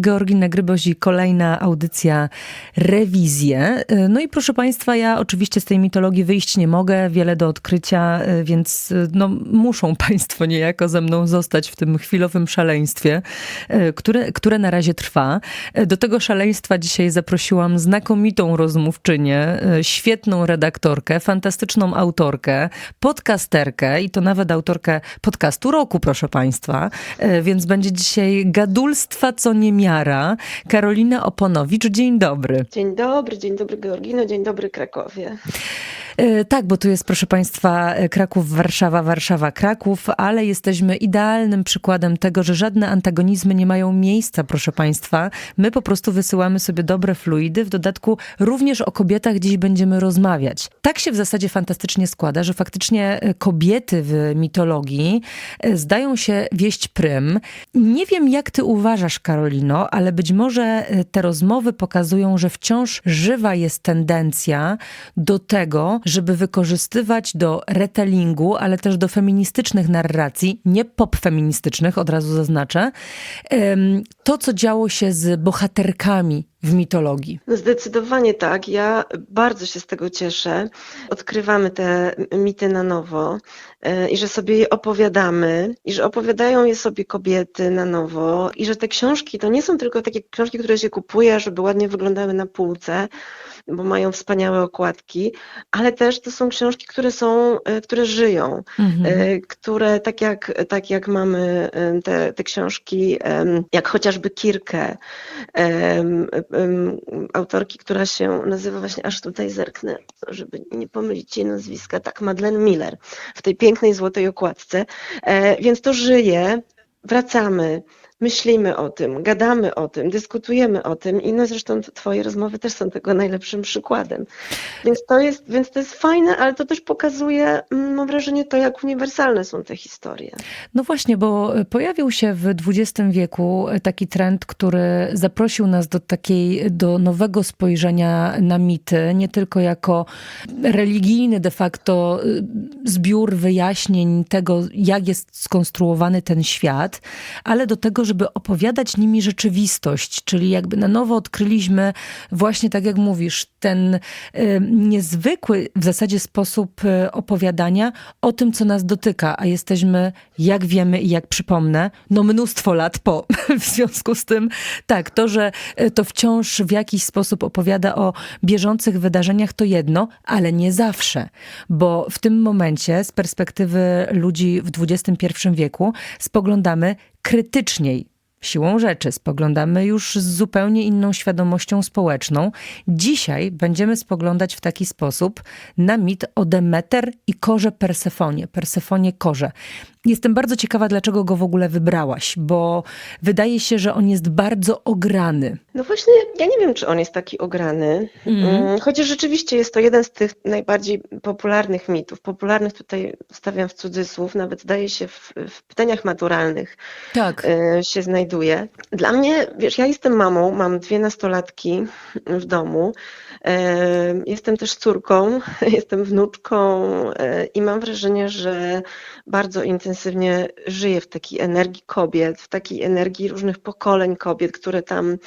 Georgina Grybozi, kolejna audycja Rewizje. No i proszę Państwa, ja oczywiście z tej mitologii wyjść nie mogę, wiele do odkrycia, więc no, muszą Państwo niejako ze mną zostać w tym chwilowym szaleństwie, które, które na razie trwa. Do tego szaleństwa dzisiaj zaprosiłam znakomitą rozmówczynię, świetną redaktorkę, fantastyczną autorkę, podcasterkę i to nawet autorkę podcastu roku, proszę Państwa. Więc będzie dzisiaj gadulstwa, co nie miara. Karolina Oponowicz, dzień dobry. Dzień dobry, dzień dobry Georgino, dzień dobry Krakowie. E, tak, bo tu jest, proszę Państwa, Kraków, Warszawa, Warszawa, Kraków, ale jesteśmy idealnym przykładem tego, że żadne antagonizmy nie mają miejsca, proszę Państwa. My po prostu wysyłamy sobie dobre fluidy, w dodatku również o kobietach dziś będziemy rozmawiać. Tak się w zasadzie fantastycznie składa, że faktycznie e, kobiety w mitologii e, zdają się wieść prym. Nie wiem, jak ty uważasz, Karolino, ale być może te rozmowy pokazują, że wciąż żywa jest tendencja do tego, żeby wykorzystywać do retellingu, ale też do feministycznych narracji, nie pop-feministycznych, od razu zaznaczę, to, co działo się z bohaterkami w mitologii. No zdecydowanie tak. Ja bardzo się z tego cieszę. Odkrywamy te mity na nowo e, i że sobie je opowiadamy, i że opowiadają je sobie kobiety na nowo, i że te książki to nie są tylko takie książki, które się kupuje, żeby ładnie wyglądały na półce, bo mają wspaniałe okładki, ale też to są książki, które są, e, które żyją, mhm. E, które tak jak, tak jak mamy te, te książki, jak chociażby Kirkę, autorki, która się nazywa właśnie, aż tutaj zerknę, żeby nie pomylić jej nazwiska, tak, Madeleine Miller, w tej pięknej złotej okładce. E, więc to żyje, wracamy, myślimy o tym, gadamy o tym, dyskutujemy o tym i no zresztą twoje rozmowy też są tego najlepszym przykładem. Więc to jest, więc to jest fajne, ale to też pokazuje, mm, mam wrażenie, to jak uniwersalne są te historie. No właśnie, bo pojawił się w XX wieku taki trend, który zaprosił nas do takiej, do nowego spojrzenia na mity, nie tylko jako religijny de facto y, zbiór wyjaśnień tego, jak jest skonstruowany ten świat, ale do tego, żeby opowiadać nimi rzeczywistość, czyli jakby na nowo odkryliśmy właśnie tak jak mówisz, ten y, niezwykły w zasadzie sposób y, opowiadania o tym, co nas dotyka, a jesteśmy, jak wiemy i jak przypomnę, no mnóstwo lat po. W związku z tym, tak, to, że y, to wciąż w jakiś sposób opowiada o bieżących wydarzeniach, to jedno, ale nie zawsze, bo w tym momencie z perspektywy ludzi w XXI wieku spoglądamy krytyczniej Siłą rzeczy spoglądamy już z zupełnie inną świadomością społeczną. Dzisiaj będziemy spoglądać w taki sposób na mit o Demeter i korze Persefonie, Persefonie korze. Jestem bardzo ciekawa, dlaczego go w ogóle wybrałaś, bo wydaje się, że on jest bardzo ograny. No właśnie, ja nie wiem, czy on jest taki ograny, mm. chociaż rzeczywiście jest to jeden z tych najbardziej popularnych mitów. Popularnych tutaj stawiam w cudzysłów, nawet zdaje się w, w pytaniach maturalnych tak. Y, się znajduje. Dla mnie, wiesz, ja jestem mamą, mam dwie nastolatki w domu, y, jestem też córką, jestem wnuczką y, i mam wrażenie, że bardzo intensywnie żyję w takiej energii kobiet, w takiej energii różnych pokoleń kobiet, które tam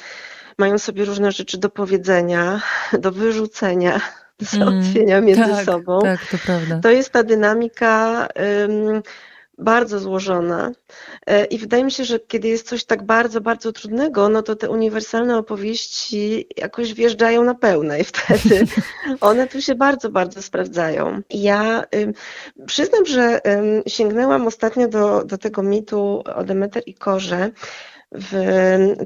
mają sobie różne rzeczy do powiedzenia, do wyrzucenia, do mm, załatwienia między tak, sobą. Tak, to prawda. To jest ta dynamika. Bardzo złożona. E, I wydaje mi się, że kiedy jest coś tak bardzo, bardzo trudnego, no to te uniwersalne opowieści jakoś wjeżdżają na pełne i wtedy one tu się bardzo, bardzo sprawdzają. Ja przyznam, że sięgnęłam ostatnio do, do tego mitu o Demeter i Korze w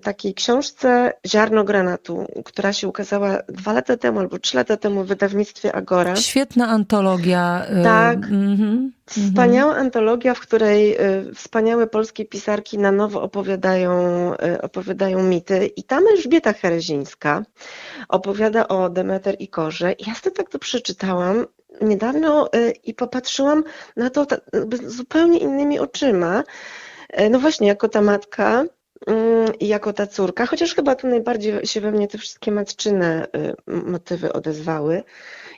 takiej książce Ziarno Granatu, która się ukazała dwa lata temu albo trzy lata temu w wydawnictwie Agora. Świetna antologia. Y, tak. Mm-hmm. Wspaniała antologia, w której y, wspaniałe polskie pisarki na nowo opowiadają, y, opowiadają mity. I tam Elżbieta Herezińska opowiada o Demeter i Korze. I ja sobie tak to przeczytałam niedawno i popatrzyłam na to zupełnie innymi oczyma. No właśnie, jako ta matka, Mm, jako ta córka, chociaż chyba tu najbardziej się we mnie te wszystkie matczyne y, motywy odezwały.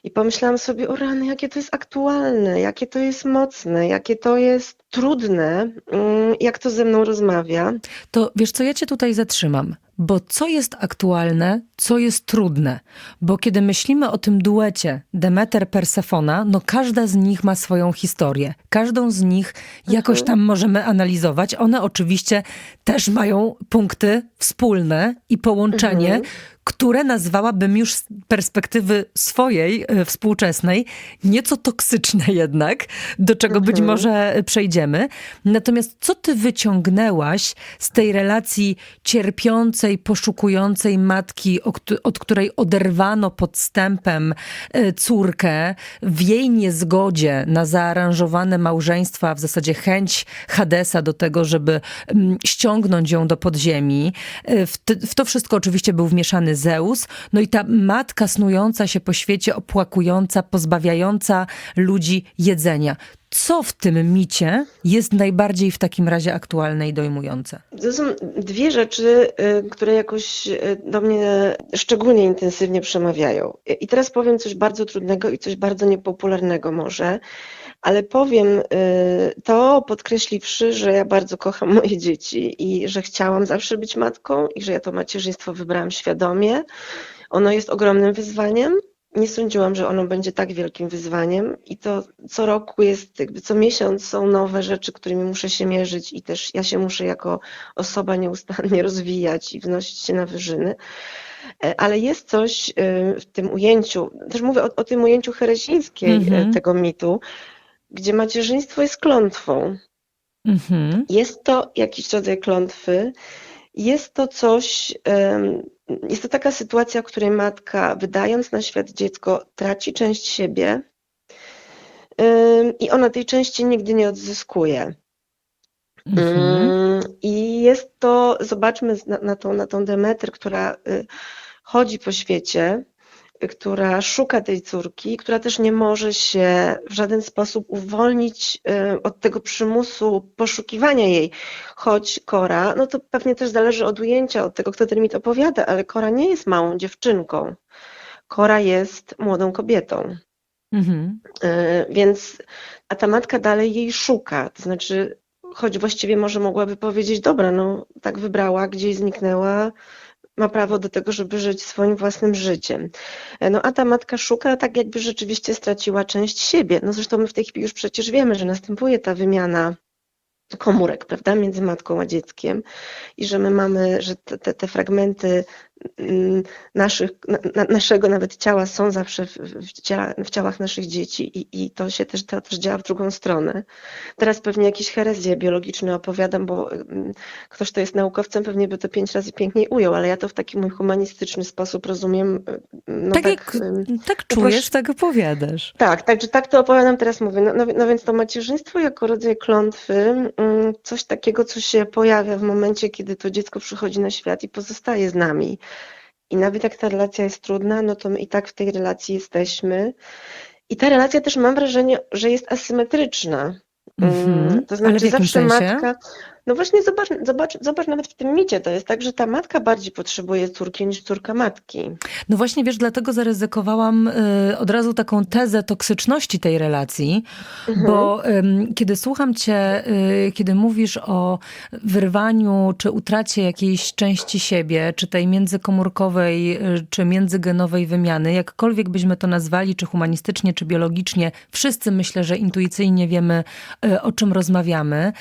I pomyślałam sobie, o rany, jakie to jest aktualne, jakie to jest mocne, jakie to jest trudne, mm, jak to ze mną rozmawia. To wiesz co, ja cię tutaj zatrzymam, bo co jest aktualne, co jest trudne. Bo kiedy myślimy o tym duecie Demeter-Persefona, no każda z nich ma swoją historię. Każdą z nich jakoś tam możemy analizować. One oczywiście też mają punkty wspólne i połączenie, które nazwałabym już z perspektywy swojej, e, współczesnej, nieco toksyczne jednak, do czego być może przejdziemy. Natomiast co ty wyciągnęłaś z tej relacji cierpiącej, poszukującej matki, od której oderwano podstępem e, córkę, w jej niezgodzie na zaaranżowane małżeństwa, a w zasadzie chęć Hadesa do tego, żeby mm, ściągnąć ją do podziemi. E, w to wszystko oczywiście był wmieszany Zeus. No i ta matka snująca się po świecie, opłakująca, pozbawiająca ludzi jedzenia. Co w tym micie jest najbardziej w takim razie aktualne i dojmujące? To są dwie rzeczy, y, które jakoś y, do mnie szczególnie intensywnie przemawiają. I teraz powiem coś bardzo trudnego i coś bardzo niepopularnego może, ale powiem y, to podkreśliwszy, że ja bardzo kocham moje dzieci i że chciałam zawsze być matką i że ja to macierzyństwo wybrałam świadomie. Ono jest ogromnym wyzwaniem. Nie sądziłam, że ono będzie tak wielkim wyzwaniem i to co roku jest, jakby co miesiąc są nowe rzeczy, którymi muszę się mierzyć i też ja się muszę jako osoba nieustannie rozwijać i wnosić się na wyżyny. E, Ale jest coś y, w tym ujęciu, też mówię o, o tym ujęciu heresińskiej e, Mhm. tego mitu, gdzie macierzyństwo jest klątwą. Mhm. Jest to jakiś rodzaj klątwy, jest to coś, jest to taka sytuacja, w której matka, wydając na świat dziecko, traci część siebie i ona tej części nigdy nie odzyskuje. Mhm. I jest to, zobaczmy na, na, tą, na tą Demetr, która y, chodzi po świecie, która szuka tej córki, która też nie może się w żaden sposób uwolnić y, od tego przymusu poszukiwania jej. Choć Kora, no to pewnie też zależy od ujęcia, od tego, kto ten mit opowiada, ale Kora nie jest małą dziewczynką. Kora jest młodą kobietą. Mhm. Y, Więc, a ta matka dalej jej szuka, to znaczy, choć właściwie może mogłaby powiedzieć, dobra, no tak wybrała, gdzieś zniknęła, ma prawo do tego, żeby żyć swoim własnym życiem. E, No a ta matka szuka tak, jakby rzeczywiście straciła część siebie. No zresztą my w tej chwili już przecież wiemy, że następuje ta wymiana komórek, prawda, między matką a dzieckiem i że my mamy, że te, te, te fragmenty naszych, na, na, naszego nawet ciała są zawsze w, w, ciała, w ciałach naszych dzieci i, i to się też, to też działa w drugą stronę. Teraz pewnie jakieś herezje biologiczne opowiadam, bo mm, ktoś, kto jest naukowcem, pewnie by to pięć razy piękniej ujął, ale ja to w taki mój humanistyczny sposób rozumiem. No tak, jak ym, tak po czujesz, tak opowiadasz. tak, także tak to opowiadam, teraz mówię. No, no, no więc to macierzyństwo jako rodzaj klątwy, mm, coś takiego, co się pojawia w momencie, kiedy to dziecko przychodzi na świat i pozostaje z nami. I nawet jak ta relacja jest trudna, no to my i tak w tej relacji jesteśmy. I ta relacja też mam wrażenie, że jest asymetryczna. Mm, To Ale znaczy zawsze sensie? matka. No właśnie zobacz, zobacz, zobacz nawet w tym micie, to jest tak, że ta matka bardziej potrzebuje córki niż córka matki. No właśnie, wiesz, dlatego zaryzykowałam y, od razu taką tezę toksyczności tej relacji, bo ym, kiedy słucham cię, y, kiedy mówisz o wyrwaniu czy utracie jakiejś części siebie, czy tej międzykomórkowej, y, czy międzygenowej wymiany, jakkolwiek byśmy to nazwali, czy humanistycznie, czy biologicznie, wszyscy myślę, że intuicyjnie wiemy, y, o czym rozmawiamy,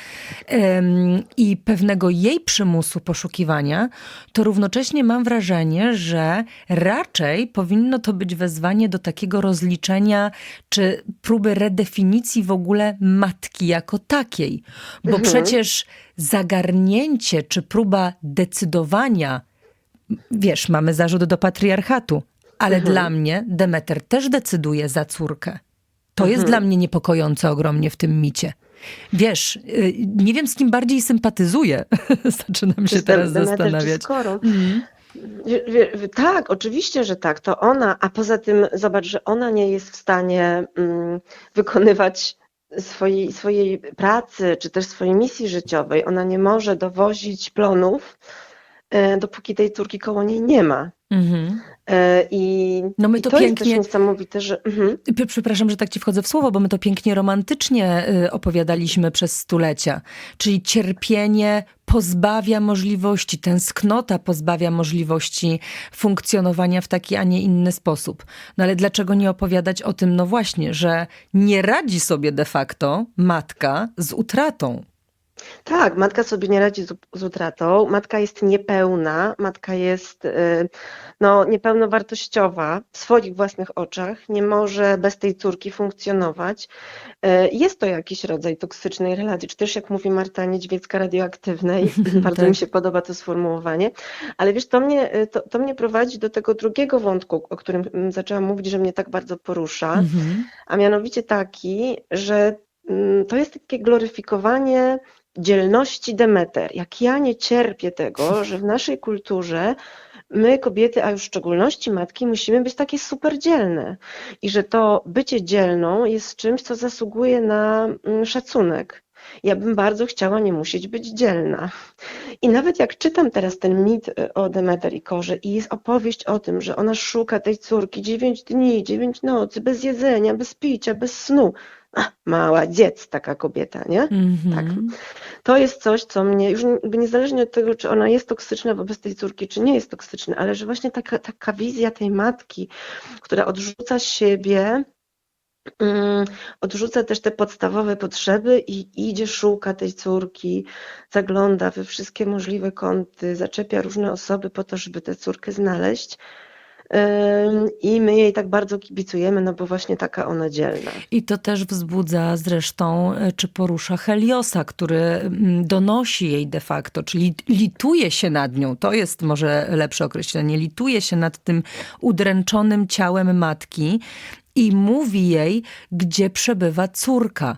Ym, i pewnego jej przymusu poszukiwania, to równocześnie mam wrażenie, że raczej powinno to być wezwanie do takiego rozliczenia, czy próby redefinicji w ogóle matki jako takiej. Bo przecież zagarnięcie, czy próba decydowania, wiesz, mamy zarzut do patriarchatu, ale dla mnie Demeter też decyduje za córkę. To jest dla mnie niepokojące ogromnie w tym micie. Wiesz, y, nie wiem z kim bardziej sympatyzuję. Zaczynam się teraz zastanawiać. Wie- Tak, oczywiście, że tak. To ona, a poza tym zobacz, że ona nie jest w stanie mm, wykonywać swojej, swojej pracy, czy też swojej misji życiowej. Ona nie może dowozić plonów, e, dopóki tej córki koło niej nie ma. Mhm. E, I, No my i to to jest pięknie- też niesamowite, że... Mhm. Przepraszam, że tak ci wchodzę w słowo, bo my to pięknie romantycznie y, opowiadaliśmy przez stulecia. Czyli cierpienie pozbawia możliwości, tęsknota pozbawia możliwości funkcjonowania w taki, a nie inny sposób. No ale dlaczego nie opowiadać o tym, no właśnie, że nie radzi sobie de facto matka z utratą. Tak, matka sobie nie radzi z, z utratą, matka jest niepełna, matka jest y, no, niepełnowartościowa w swoich własnych oczach, nie może bez tej córki funkcjonować. Y, Jest to jakiś rodzaj toksycznej relacji, czy też jak mówi Marta Niedźwiecka radioaktywnej, bardzo Tak. mi się podoba to sformułowanie, ale wiesz, to mnie, y, to, to mnie prowadzi do tego drugiego wątku, o którym mm, zaczęłam mówić, że mnie tak bardzo porusza Mhm. a mianowicie taki, że mm, to jest takie gloryfikowanie dzielności Demeter. Jak ja nie cierpię tego, że w naszej kulturze my, kobiety, a już w szczególności matki, musimy być takie super dzielne i że to bycie dzielną jest czymś, co zasługuje na mm, szacunek. Ja bym bardzo chciała nie musieć być dzielna. I nawet jak czytam teraz ten mit y, o Demeter i Korze i jest opowieść o tym, że ona szuka tej córki dziewięć dni, dziewięć nocy, bez jedzenia, bez picia, bez snu. Ach, mała dziec taka kobieta, nie? Tak. Mhm. To jest coś, co mnie, już niezależnie od tego, czy ona jest toksyczna wobec tej córki, czy nie jest toksyczna, ale że właśnie taka, taka wizja tej matki, która odrzuca siebie, mm, odrzuca też te podstawowe potrzeby i idzie, szuka tej córki, zagląda we wszystkie możliwe kąty, zaczepia różne osoby po to, żeby tę córkę znaleźć. I my jej tak bardzo kibicujemy, no bo właśnie taka ona dzielna. I to też wzbudza zresztą, e, czy porusza Heliosa, który mm, donosi jej de facto, czyli lituje się nad nią. To jest może lepsze określenie. Lituje się nad tym udręczonym ciałem matki i mówi jej, gdzie przebywa córka.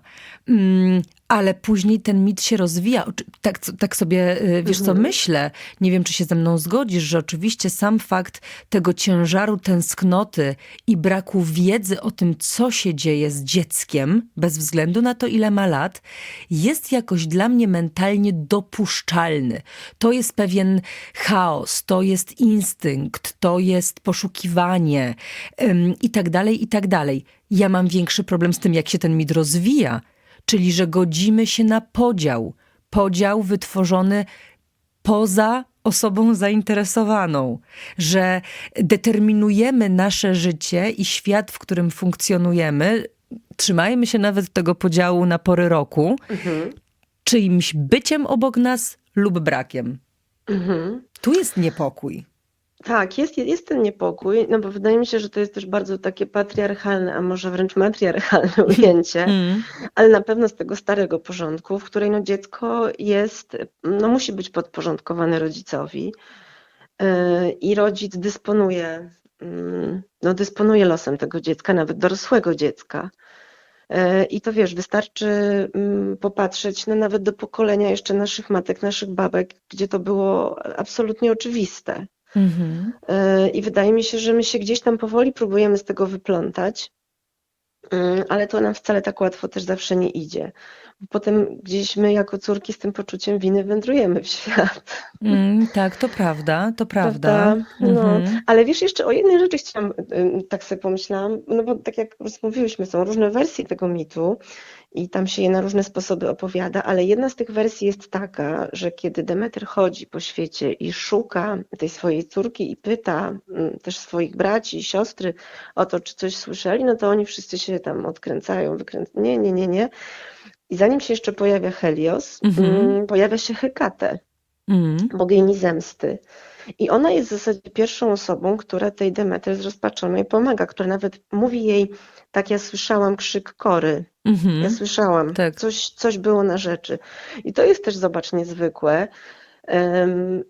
Ale później ten mit się rozwija. Tak, tak sobie, y, wiesz co, myślę, nie wiem, czy się ze mną zgodzisz, że oczywiście sam fakt tego ciężaru tęsknoty i braku wiedzy o tym, co się dzieje z dzieckiem, bez względu na to, ile ma lat, jest jakoś dla mnie mentalnie dopuszczalny. To jest pewien chaos, to jest instynkt, to jest poszukiwanie ym, i tak dalej, i tak dalej. Ja mam większy problem z tym, jak się ten mit rozwija, czyli że godzimy się na podział. Podział wytworzony poza osobą zainteresowaną, że determinujemy nasze życie i świat, w którym funkcjonujemy. Trzymajmy się nawet tego podziału na pory roku, Mhm. czyimś byciem obok nas lub brakiem. Mhm. Tu jest niepokój. Tak, jest, jest ten niepokój, no bo wydaje mi się, że to jest też bardzo takie patriarchalne, a może wręcz matriarchalne ujęcie, Mm. ale na pewno z tego starego porządku, w której no dziecko jest, no musi być podporządkowane rodzicowi yy, i rodzic dysponuje, mm, no dysponuje losem tego dziecka, nawet dorosłego dziecka. Yy, I to wiesz, wystarczy mm, popatrzeć no nawet do pokolenia jeszcze naszych matek, naszych babek, gdzie to było absolutnie oczywiste. Mhm. Yy, I wydaje mi się, że my się gdzieś tam powoli próbujemy z tego wyplątać, yy, ale to nam wcale tak łatwo też zawsze nie idzie. Potem gdzieś my jako córki z tym poczuciem winy wędrujemy w świat. Mm, tak, to prawda, to prawda. Prawda? No, Mhm. ale wiesz, jeszcze o jednej rzeczy chciałam, tak sobie pomyślałam, no bo tak jak rozmówiłyśmy, są różne wersje tego mitu i tam się je na różne sposoby opowiada, ale jedna z tych wersji jest taka, że kiedy Demeter chodzi po świecie i szuka tej swojej córki i pyta też swoich braci i siostry o to, czy coś słyszeli, no to oni wszyscy się tam odkręcają, wykręcają, nie, nie, nie, nie. I zanim się jeszcze pojawia Helios, Mhm. ym, pojawia się Hekate Mm. bogini zemsty. I ona jest w zasadzie pierwszą osobą, która tej Demeter zrozpaczonej pomaga, która nawet mówi jej, tak ja słyszałam krzyk kory, ja Mhm. słyszałam, Tak. coś, coś było na rzeczy. I to jest też, zobacz, niezwykłe,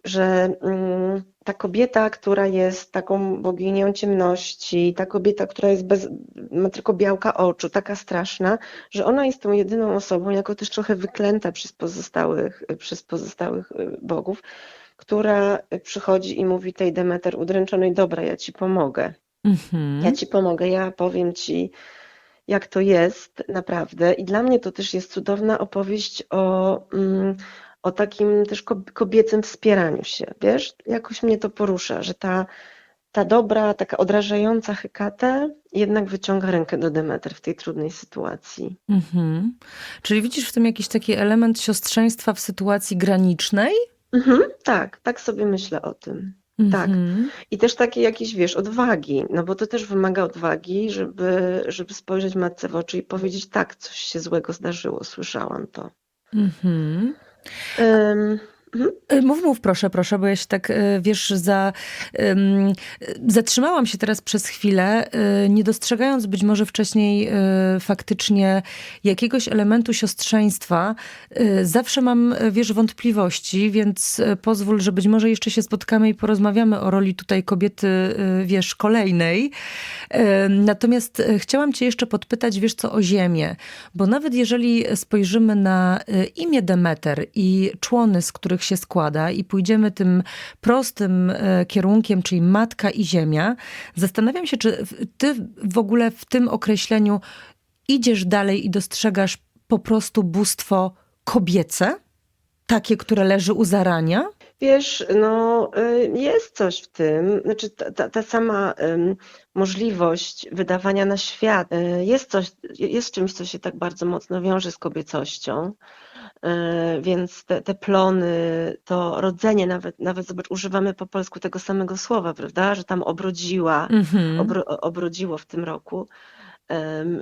że mm, ta kobieta, która jest taką boginią ciemności, ta kobieta, która jest bez, ma tylko białka oczu, taka straszna, że ona jest tą jedyną osobą, jako też trochę wyklęta przez pozostałych, przez pozostałych y, bogów, która przychodzi i mówi tej Demeter udręczonej, dobra, ja ci pomogę. Mhm. Ja ci pomogę, ja powiem ci, jak to jest naprawdę. I dla mnie to też jest cudowna opowieść o, mm, o takim też kob- kobiecym wspieraniu się. Wiesz, jakoś mnie to porusza, że ta ta dobra, taka odrażająca Hekate jednak wyciąga rękę do Demeter w tej trudnej sytuacji. Mhm. Czyli widzisz w tym jakiś taki element siostrzeństwa w sytuacji granicznej? Mhm, tak, tak sobie myślę o tym. Tak. Mhm. I też takiej jakiejś, wiesz, odwagi, no bo to też wymaga odwagi, żeby, żeby spojrzeć matce w oczy i powiedzieć, tak, coś się złego zdarzyło, słyszałam to. Mhm. Ym, mhm. Y, Mów, mów, proszę, proszę, bo ja się tak, y, wiesz, za, y, zatrzymałam się teraz przez chwilę, y, nie dostrzegając być może wcześniej y, faktycznie jakiegoś elementu siostrzeństwa. Zawsze mam, wiesz, wątpliwości, więc pozwól, że być może jeszcze się spotkamy i porozmawiamy o roli tutaj kobiety, wiesz, kolejnej. Natomiast chciałam cię jeszcze podpytać, wiesz co, o ziemię, bo nawet jeżeli spojrzymy na imię Demeter i człony, z których się składa i pójdziemy tym prostym e, kierunkiem, czyli matka i ziemia, zastanawiam się, czy ty w ogóle w tym określeniu idziesz dalej i dostrzegasz po prostu bóstwo kobiece, takie, które leży u zarania? Wiesz, no y, jest coś w tym, znaczy ta, ta, ta sama ym, możliwość wydawania na świat y, jest coś, jest czymś, co się tak bardzo mocno wiąże z kobiecością. Y, Więc te, te plony, to rodzenie, nawet, nawet zobacz, używamy po polsku tego samego słowa, prawda? Że tam obrodziła, Mhm. obro, obrodziło w tym roku.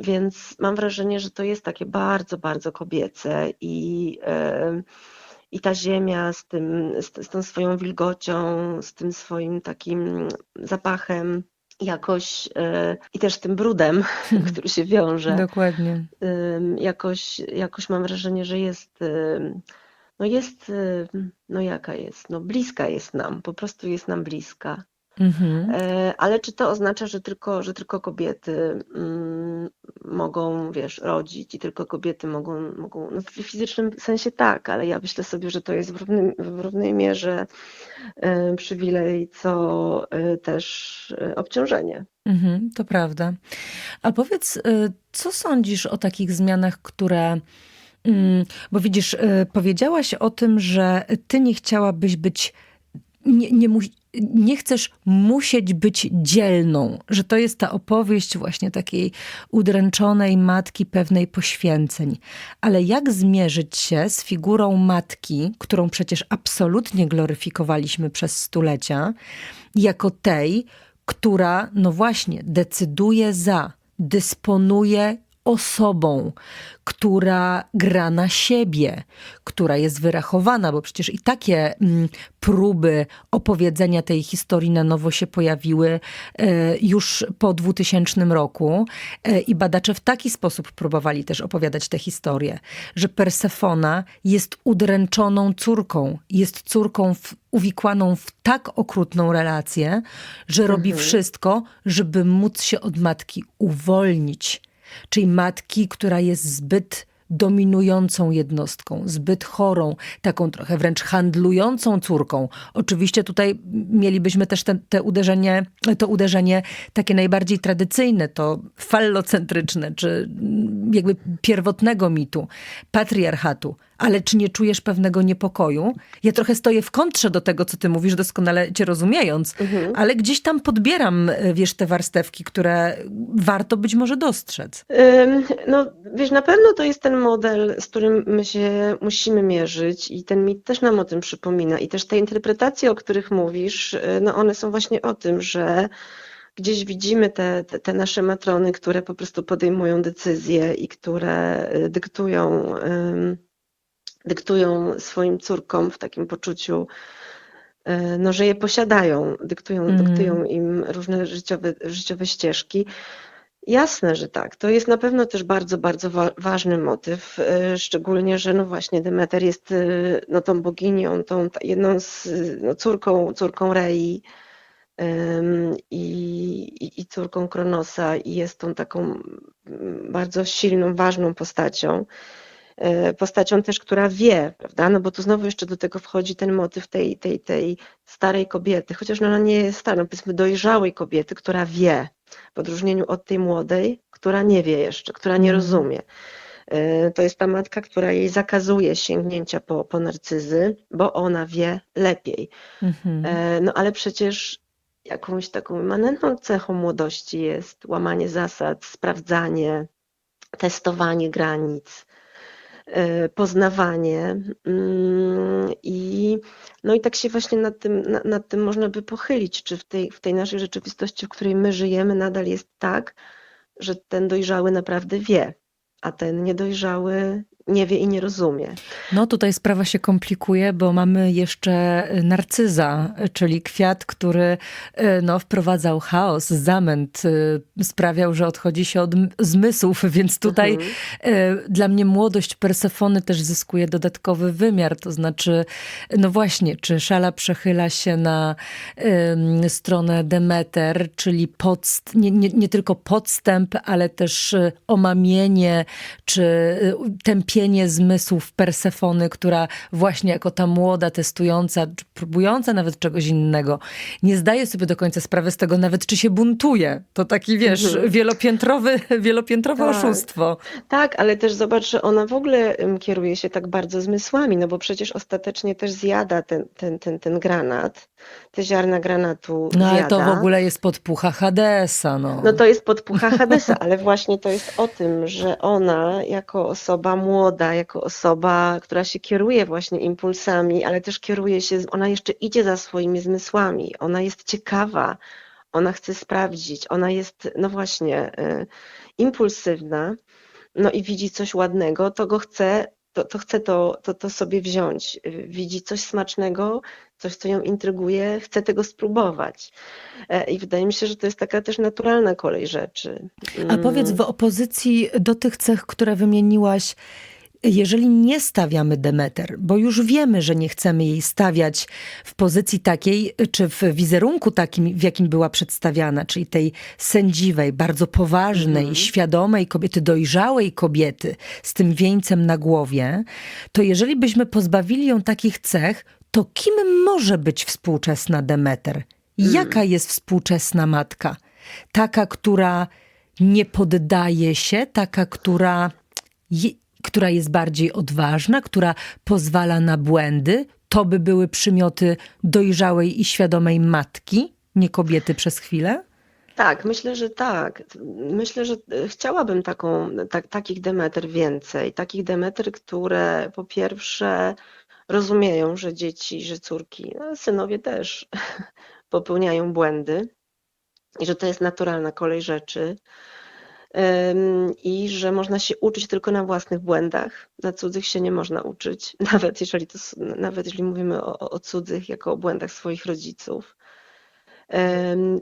Więc mam wrażenie, że to jest takie bardzo, bardzo kobiece i, i ta ziemia z tym, z, z tą swoją wilgocią, z tym swoim takim zapachem jakoś e, i też tym brudem, który się wiąże, Dokładnie. jakoś, jakoś mam wrażenie, że jest, em, no jest, em, no jaka jest, no bliska jest nam, po prostu jest nam bliska. Mhm. E, Ale czy to oznacza, że tylko, że tylko kobiety mm, mogą, wiesz, rodzić i tylko kobiety mogą, mogą, no w fizycznym sensie tak, ale ja myślę sobie, że to jest w, równym, w równej mierze e, przywilej, co e, też obciążenie. Mhm, to prawda. A powiedz, co sądzisz o takich zmianach, które. mm, Bo widzisz, powiedziałaś o tym, że ty nie chciałabyś być. Nie, nie, nie chcesz musieć być dzielną, że to jest ta opowieść właśnie takiej udręczonej matki pewnej poświęceń. Ale jak zmierzyć się z figurą matki, którą przecież absolutnie gloryfikowaliśmy przez stulecia, jako tej, która, no właśnie, decyduje za, dysponuje osobą, która gra na siebie, która jest wyrachowana, bo przecież i takie mm, próby opowiedzenia tej historii na nowo się pojawiły e, już po 2000 roku e, i badacze w taki sposób próbowali też opowiadać tę historię, że Persefona jest udręczoną córką, jest córką w, uwikłaną w tak okrutną relację, że robi wszystko, żeby móc się od matki uwolnić. Czyli matki, która jest zbyt dominującą jednostką, zbyt chorą, taką trochę wręcz handlującą córką. Oczywiście tutaj mielibyśmy też te, te uderzenie, to uderzenie takie najbardziej tradycyjne, to fallocentryczne, czy jakby pierwotnego mitu, patriarchatu. Ale czy nie czujesz pewnego niepokoju? Ja trochę stoję w kontrze do tego, co ty mówisz, doskonale cię rozumiejąc, ale gdzieś tam podbieram, e, wiesz, te warstewki, które warto być może dostrzec. Ym, No, wiesz, na pewno to jest ten model, z którym my się musimy mierzyć i ten mit też nam o tym przypomina. I też te interpretacje, o których mówisz, y, no one są właśnie o tym, że gdzieś widzimy te, te, te nasze matrony, które po prostu podejmują decyzje i które y, dyktują, dyktują swoim córkom w takim poczuciu, y, no, że je posiadają, dyktują, Mhm. dyktują im różne życiowe, życiowe ścieżki. Jasne, że tak. To jest na pewno też bardzo, bardzo wa ważny motyw, y, szczególnie, że no właśnie Demeter jest y, no, tą boginią, tą jedną z no, córką, córką Rei i, i córką Kronosa i jest tą taką mm, bardzo silną, ważną postacią. Y, Postacią też, która wie, prawda? No bo tu znowu jeszcze do tego wchodzi ten motyw tej, tej, tej starej kobiety, chociaż no ona nie jest stara, no powiedzmy dojrzałej kobiety, która wie, w odróżnieniu od tej młodej, która nie wie jeszcze, która nie Mhm. rozumie. Y, To jest ta matka, która jej zakazuje sięgnięcia po, po narcyzy, bo ona wie lepiej. Mhm. E, No ale przecież jakąś taką immanentną cechą młodości jest łamanie zasad, sprawdzanie, testowanie granic, e, poznawanie. Mm, I, no i tak się właśnie nad tym, na- nad tym można by pochylić, czy w tej, w tej naszej rzeczywistości, w której my żyjemy, nadal jest tak, że ten dojrzały naprawdę wie, a ten niedojrzały nie wie i nie rozumie. No tutaj sprawa się komplikuje, bo mamy jeszcze narcyza, czyli kwiat, który e, no, wprowadzał chaos, zamęt, e, sprawiał, że odchodzi się od zmysłów, więc tutaj Mhm. e, dla mnie młodość Persefony też zyskuje dodatkowy wymiar, to znaczy, no właśnie, czy szala przechyla się na stronę Demeter, czyli podst- nie, nie, nie tylko podstęp, ale też e, omamienie, czy e, tępienie zmysłów Persefony, która właśnie jako ta młoda, testująca, próbująca nawet czegoś innego, nie zdaje sobie do końca sprawy z tego nawet, czy się buntuje. To taki, wiesz, Mhm. wielopiętrowy, wielopiętrowe Tak. oszustwo. Tak, ale też zobacz, że ona w ogóle kieruje się tak bardzo zmysłami, no bo przecież ostatecznie też zjada ten, ten, ten, ten granat, te ziarna granatu No ale zjada. to w ogóle jest podpucha Hadesa, no. No to jest podpucha Hadesa, ale właśnie to jest o tym, że ona jako osoba młoda, jako osoba, która się kieruje właśnie impulsami, ale też kieruje się, ona jeszcze idzie za swoimi zmysłami, ona jest ciekawa, ona chce sprawdzić, ona jest, no właśnie, y, impulsywna, no i widzi coś ładnego, to go chce, to, to chce to, to, to sobie wziąć. Y, Widzi coś smacznego, coś, co ją intryguje, chce tego spróbować. E, I wydaje mi się, że to jest taka też naturalna kolej rzeczy. A powiedz w opozycji do tych cech, które wymieniłaś, jeżeli nie stawiamy Demeter, bo już wiemy, że nie chcemy jej stawiać w pozycji takiej, czy w wizerunku takim, w jakim była przedstawiana, czyli tej sędziwej, bardzo poważnej, świadomej kobiety, dojrzałej kobiety z tym wieńcem na głowie, to jeżeli byśmy pozbawili ją takich cech, to kim może być współczesna Demeter? Jaka jest współczesna matka? Taka, która nie poddaje się, taka, która, która jest bardziej odważna, która pozwala na błędy. To by były przymioty dojrzałej i świadomej matki, nie kobiety przez chwilę? Tak, myślę, że tak. Myślę, że e, chciałabym taką, tak, takich Demeter więcej. Takich Demeter, które po pierwsze rozumieją, że dzieci, że córki, no, synowie też popełniają błędy i że to jest naturalna kolej rzeczy. I że można się uczyć tylko na własnych błędach, na cudzych się nie można uczyć, nawet jeżeli, to, nawet jeżeli mówimy o, o cudzych jako o błędach swoich rodziców.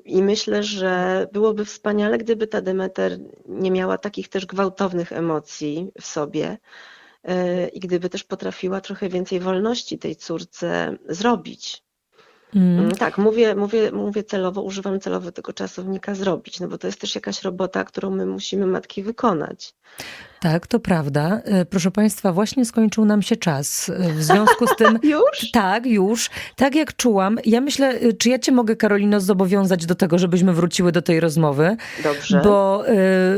I myślę, że byłoby wspaniale, gdyby ta Demeter nie miała takich też gwałtownych emocji w sobie yy, i gdyby też potrafiła trochę więcej wolności tej córce zrobić. Mm. Mm, Tak, mówię, mówię, mówię celowo, używam celowo tego czasownika zrobić, no bo to jest też jakaś robota, którą my musimy matki wykonać. Tak, to prawda. E, Proszę Państwa, właśnie skończył nam się czas. E, W związku z tym. Już? Tak, już. Tak jak czułam. Ja myślę, y, czy ja cię mogę, Karolino, zobowiązać do tego, żebyśmy wróciły do tej rozmowy? Dobrze. Bo y,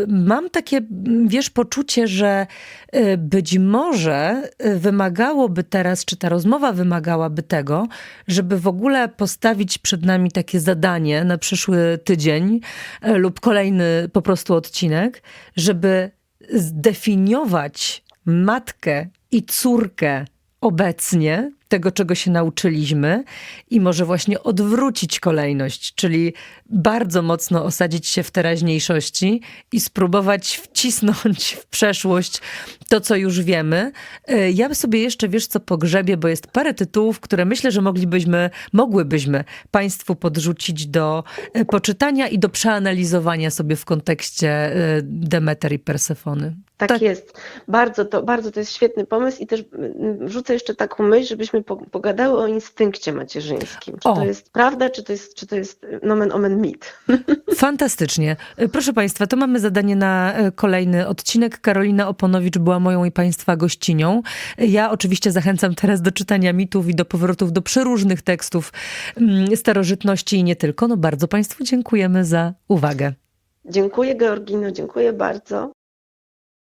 mam takie, wiesz, poczucie, że y, być może wymagałoby teraz, czy ta rozmowa wymagałaby tego, żeby w ogóle postawić przed nami takie zadanie na przyszły tydzień y, lub kolejny po prostu odcinek, żeby zdefiniować matkę i córkę obecnie, tego czego się nauczyliśmy i może właśnie odwrócić kolejność, czyli bardzo mocno osadzić się w teraźniejszości i spróbować wcisnąć w przeszłość to, co już wiemy. E, Ja sobie jeszcze, wiesz co, pogrzebię, bo jest parę tytułów, które myślę, że moglibyśmy, mogłybyśmy Państwu podrzucić do e, poczytania i do przeanalizowania sobie w kontekście e, Demeter i Persefony. Tak, tak. jest. Bardzo to, bardzo to jest świetny pomysł i też wrzucę jeszcze taką myśl, żebyśmy po- pogadały o instynkcie macierzyńskim. Czy O. to jest prawda, czy to jest, czy to jest nomen omen mit? Fantastycznie. E, Proszę Państwa, to mamy zadanie na e, kolejny odcinek. Karolina Oponowicz była moją i Państwa gościnią. Ja oczywiście zachęcam teraz do czytania mitów i do powrotów do przeróżnych tekstów mm, starożytności i nie tylko. No bardzo Państwu dziękujemy za uwagę. Dziękuję Georgino, dziękuję bardzo.